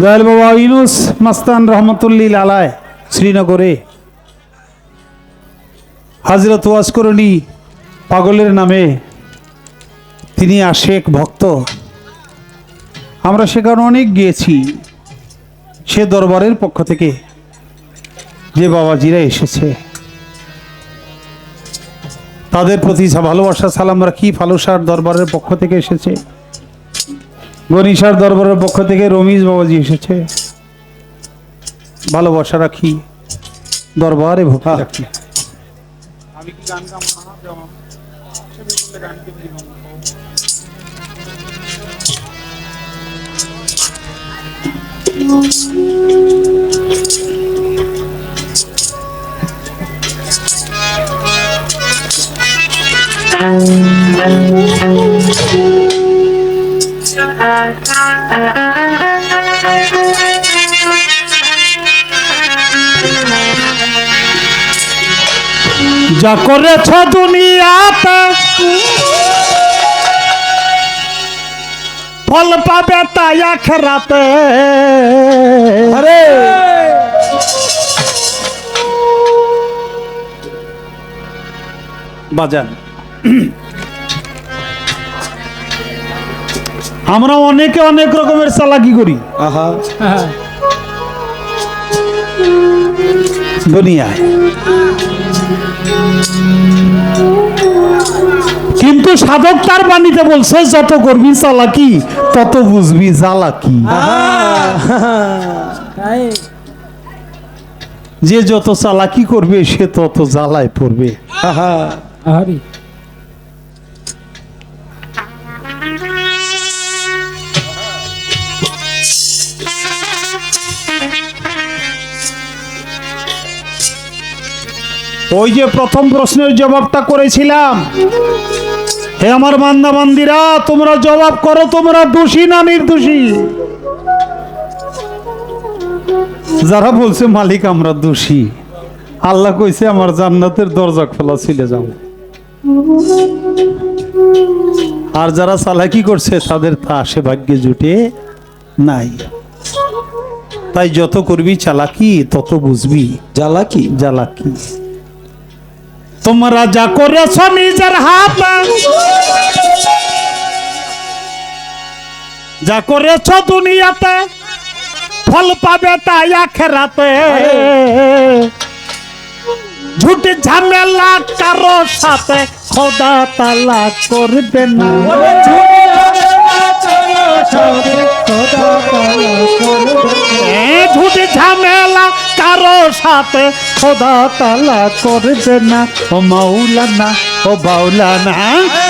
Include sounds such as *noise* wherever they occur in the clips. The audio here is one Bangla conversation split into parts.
দয়াল বাবা ইউনুস মাস্তান রহমতুল্লিল আলায় শ্রীনগরে। হাজরত ওয়াসকরণী পাগলের নামে তিনি আশেক ভক্ত। আমরা সেখানে অনেক গিয়েছি সে দরবারের পক্ষ থেকে যে বাবাজিরা এসেছে। তাদের প্রতি ভালোবাসা, সালাম রাখি, ফালুসার দরবারের পক্ষ থেকে এসেছে। গণিসার দরবারের পক্ষ থেকে রমিজ বাবাজি এসেছে। ভালোবাসা রাখি দরবারে ভক্তি রাখি আমি কি গান গাবো যা করেছ দুনিয়াতে ফল পাবে তাই আখরাতে আরে। বাজান আমরা অনেকে অনেক রকমের চালাকি করি। *laughs* দুনিয়ায়। কিন্তু সাধক তার বাণীতে বলছে যত করবি চালাকি তত বুঝবি জ্বালাকি। যে যত চালাকি করবে সে তত জ্বালায় পড়বে। আহা। আরে ওই যে প্রথম প্রশ্নের জবাবটা করেছিলাম। হে আমার বান্দা বান্দিরা তোমরা জবাব করো তোমরা দোষী না নির্দোষী? যারা বলছে মালিক আমরা দোষী। আল্লাহ কইছে আমার জান্নাতের দরজা খোলা ছিল যাও। আর যারা চালাকি করছে তাদের তা সে ভাগ্যে জুটে নাই। তাই যত করবি চালাকি তত বুঝবি। জ্বালা কি জ্বালাকি। তোমরা যা করেছ নিজের হাত। যা করেছ দুনিয়াতে, ফল পাবে তাই আখেরাতে। ঝুটি ঝামেলা কারও সাথে খোদা তালা করবে না। ঝুট ঝামেলা কারও সাথে খোদা তালা করবে না। ও মাওলানা, ও বাউলানা,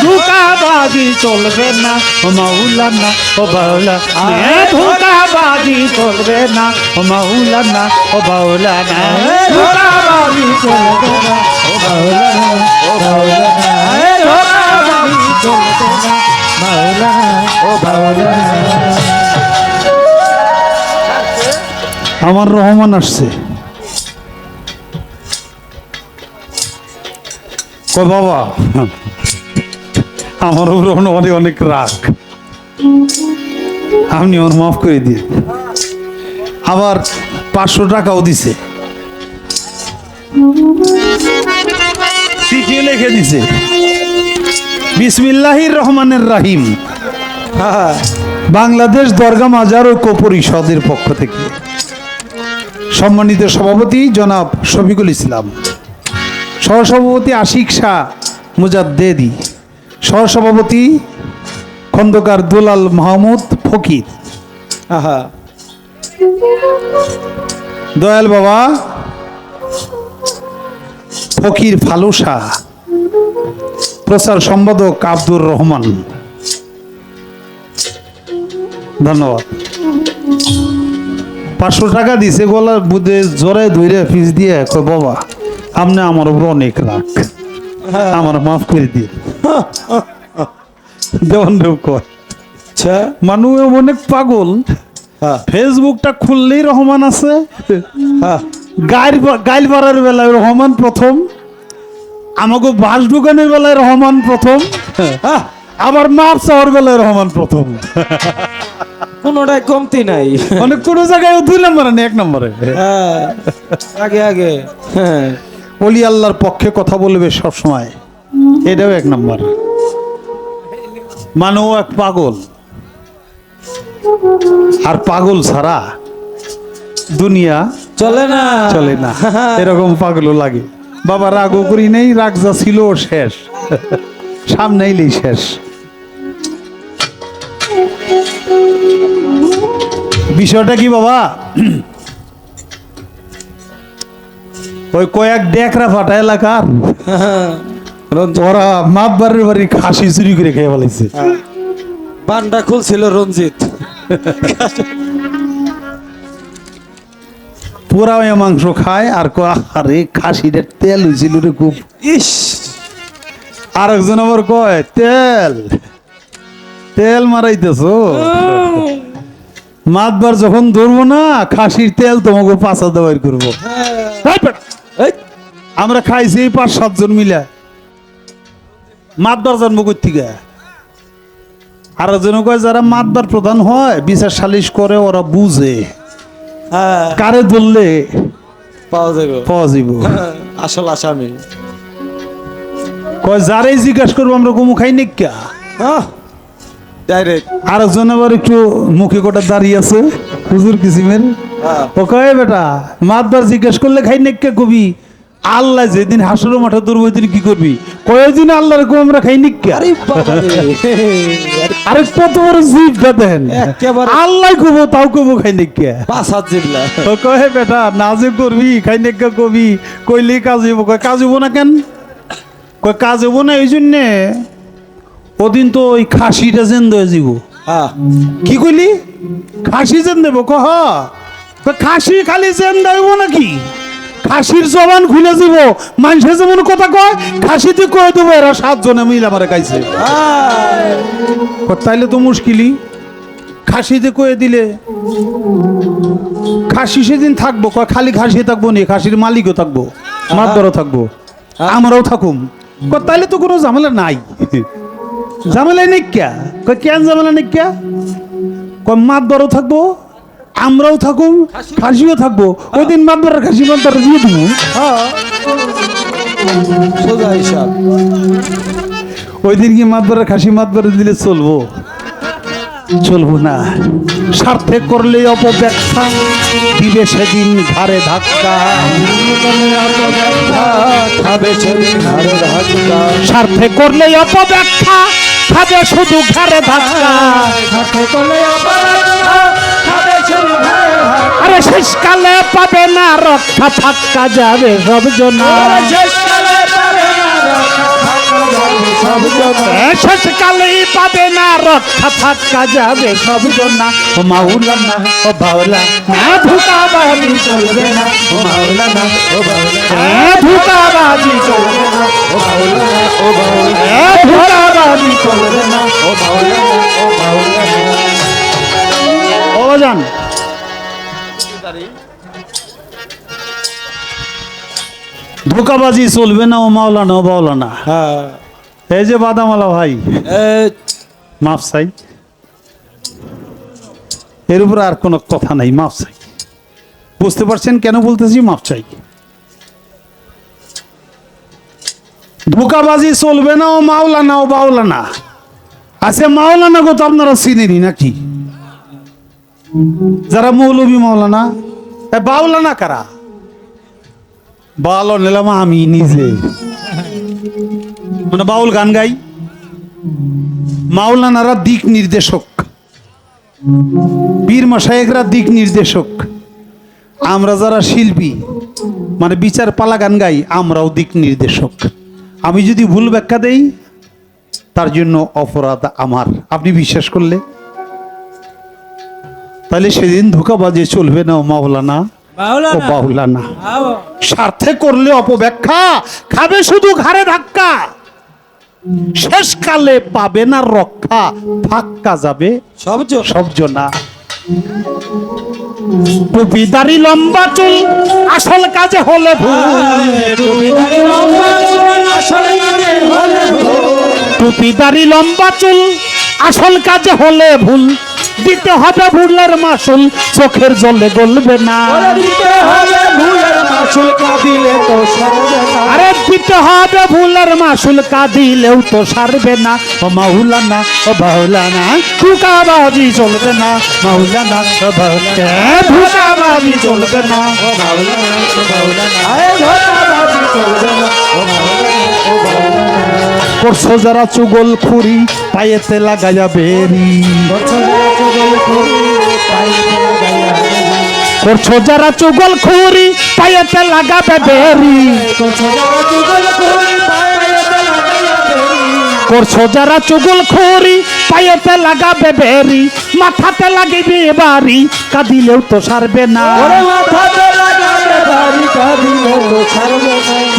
ধোকাবাজি চলবে না। ও মাওলানা, ও বাউলানা এ ধোকাবাজি চলবে না। ও মাওলানা, ও বাউলানা, ধোকাবাজি চলবে না। ও মাওলানা ও বাউলানা ধোকাবাজি চলবে না। মাওলানা আমার রহমান আসছে। ও বাবা? আমার উপর অনেক অনেক রাগ। আপনি আমার মাফ করে দিয়ে আবার পাঁচশো টাকাও দিছে। চিঠি লিখে দিছে। বিসমিল্লাহির রহমানের রাহিম। বাংলাদেশ দরগা মাজার ঐক্য পরিষদের পক্ষ থেকে সম্মানিত সভাপতি জনাব শফিকুল ইসলাম, সহসভাপতি আশিক শাহ মুজাদ্দেদি, সহসভাপতি খন্দকার দুলাল মাহমুদ ফকির। আহা। দয়াল বাবা, ফকির ফালু শাহ, প্রচার সম্পাদক আব্দুর রহমান। ধন্যবাদ। পাঁচশো টাকা দিছে গলা বুধে জোরে ধরে ফিস দিয়ে বাবা আপনি আমার উপর অনেক রাগ। আমার মাফ করে দিয়ে দেওয়ান দেব কয় আচ্ছা। মানুষ অনেক পাগল। হ্যাঁ। ফেসবুকটা খুললেই রহমান আছে। হ্যাঁ। গাইল গাইল পাড়ার বেলায় রহমান প্রথম। আমাকে বাস দোকানের বেলায় রহমান প্রথম। হ্যাঁ। আবার মাপ চাওয়ার বেলায় রহমান প্রথম। কোনোটাই কমতি নাই। মানে কোনো জায়গায় দুই নম্বরে নেই এক নম্বরে? হ্যাঁ আগে আগে। হ্যাঁ। অলি আল্লাহর পক্ষে কথা বলবে সব সময় এটাও এক নম্বর। মানে এক পাগল। আর পাগল ছাড়া দুনিয়া চলে না। চলে না। এরকম পাগলও লাগে। বাবা রাগও করি নেই রাগ যা ছিল ও শেষ। সামনে এলেই শেষ। বিষয়টা কি বাবা? ওই কয়েক ডেকরা ফাটা এলাকার। ওরা মাপবারের বাড়ি খাসি চুরি করে খেয়ে ফেলেছে বান্ডা খুলছিল রঞ্জিত। পুরা মাংস খায় আর আরে খাসিটার তেল হয়েছিল রে খুব। ইস। আর একজন আবার কয় তেল তেল মারাইতেছো? মাতবার যখন ধরবো না খাসির তেল তোমাকে পাঁচা দেওয়ার করব। এই, আমরা খাইছি এই পাঁচ সাতজন মিলে। মাতবার জন্ম থেকে আর একজন কয় যারা মাতবার প্রধান হয় বিচার সালিশ করে ওরা বুঝে। হ্যাঁ। কারে ধরলে পাওয়া যাবে পাওয়া যাব হ্যাঁ, আসল আসামি। কয় যারাই জিজ্ঞাসা করব আমরা কুমু খাই নিকা ডাইরেক্ট আর আবার একটু মুখে কোটা দাঁড়িয়ে আছে। হুজুর কিসিমের হ্যাঁ। ও কয়ে বেটা মাতবার জিজ্ঞেস করলে খাই কবি? আল্লাহ যেদিন হাসুর মাঠে দূর দিন কি করবি? কয়েকদিন আল্লাহর আমরা খাই নিকা আরে কত বড় জিভটা একেবারে- আল্লাহ কবো তাও কবো খাই নিকা পাঁচ হাত কয়ে বেটা না যে করবি খাই নিকা কবি? কইলে কাজ হইব। কয় কাজ হইব না কেন? কয় কাজ হইব না এই জন্যে ওদিন তো ওই খাসিটা জেন্দ হয়ে যাব হ্যাঁ। কি কইলি? খাসি জেন দেব কহ। খাসি খালি জেন দেব নাকি? খাসির জবান খুলে দিব মানুষের যেমন কথা কয় খাসিতে কয়ে দেবো এরা সাতজনে মিলে আমারে খাইছে। কয়, তাইলে তো মুশকিলই। খাসিতে কয়ে দিলে। খাসি সেদিন থাকব কয় খালি খাসি থাকব নি খাসির মালিকও থাকব মাতবরও থাকব আমরাও থাকুম। তাইলে তো কোনো ঝামেলা নাই। ঝামেলা নিকা কই কেন ঝামেলা নিকা কই মাত বড় থাকব আমরাও থাকুম খাসিও থাকব। ওই দিন মাত বড় খাসি মাতবর দিয়ে দিব। সোজা হিসাব। ওই দিন কি মাত বড় খাসি মাত বড় দিলে চলবো? চলবো না। স্বার্থে করলে অপব্যবসা দিবে সেদিন ঘাড়ে ধাক্কা। খাবে সেদিন হারে ধাক্কা। স্বার্থে করলে অপব্যাখ্যা খাবে শুধু ঘাড়ে ধাক্কা। করলে হারে ধাক্কা। আরে শেষকালে পাবে না রক্ষা ফাক্কা যাবে সব জনা শেষকালেই পাবে না রক্ষা ফাক্কা যাবে সব ও ও বাউলা চলবে না। ও মাওলানা, ও বাউলা চলবে না। ও ও ধুকাবাজি চলবে না। ও ও বাউলানা। ও জান ধোকাবাজি চলবে না, ও মাওলানা, ও বাউলানা। হ্যাঁ। এই যে বাদামালা ভাই। মাফ চাই। এর উপরে আর কোনো কথা নাই মাফ চাই। বুঝতে পারছেন কেন বলতেছি? মাফ চাই। ধোকাবাজি চলবে না ও মাওলানা ও বাউলানা আছে মাওলানা গো তো আপনারা চিনেনি নাকি? যারা মৌলবী মাওলানা এ বাউলানা কারা? বাউল নিলাম আমি নিজে। মানে বাউল গান গাই। মাওলানারা দিক নির্দেশক। বীর মশায়েকরা দিক নির্দেশক। আমরা যারা শিল্পী মানে বিচার পালা গান গাই আমরাও দিক নির্দেশক। আমি যদি ভুল ব্যাখ্যা দেই তার জন্য অপরাধ আমার। আপনি বিশ্বাস করলে? তাহলে সেদিন ধোকাবাজি চলবে না মাওলানা। ও বাউলানা। স্বার্থে করলে অপব্যাখ্যা খাবে শুধু ঘাড়ে ধাক্কা। শেষকালে পাবে না রক্ষা ফাক্কা যাবে সব জ- সব জনা টুপিদারি লম্বা চুল আসল কাজে হলে টুপিদারি লম্বা চুল আসল কাজে হলে ভুল। দিতে হবে ভুলের মাসুল চোখের জলে গলবে না। তো সরবে না। আরে দিতে হবে ভুলের মাসুল কাঁদিলেও তো সারবে না। ও মাহুলানা ও বাহুলানা ধুকাবাজি চলবে না। মাহুলানা ও বাহুলানা চলবে না। ও ও চলবে ও ও করছ যারা চুগল খুরি পায়েতে লাগাইয়া বেরি। বছরে চগল করি পাইতে লাগাইয়া করছ যারা চুগল খুরি পায়েতে লাগাবে বেরি। করছ যারা চুগল খুরি পায়েতে লাগাবে বেরি। মাথাতে লাগিবে বাড়ি কাঁদিলেও তো সারবে না।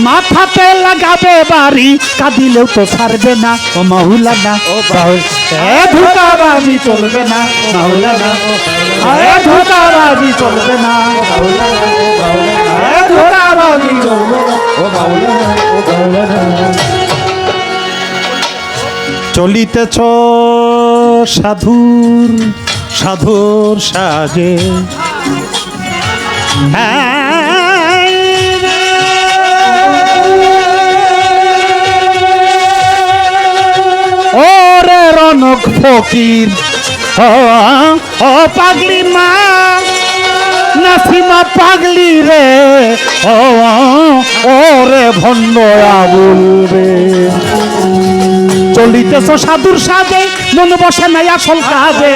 মাথাতে লাগাবে বাড়ি কাঁদিলেও তো সারবে না। ও মাহুলানা ও ধুকাবাজি চলবে না চলবে না ধুকাবাজি চলবে না চলিতেছ সাধুর সাধুর সাজে। ওরে ফকির। ও পাগলি মা, নাসিমা পাগলি রে। ও রে ভণ্ড আবুল রে। চলিতেছ সাধুর সাজে মন বসে নাই আসল কাজে।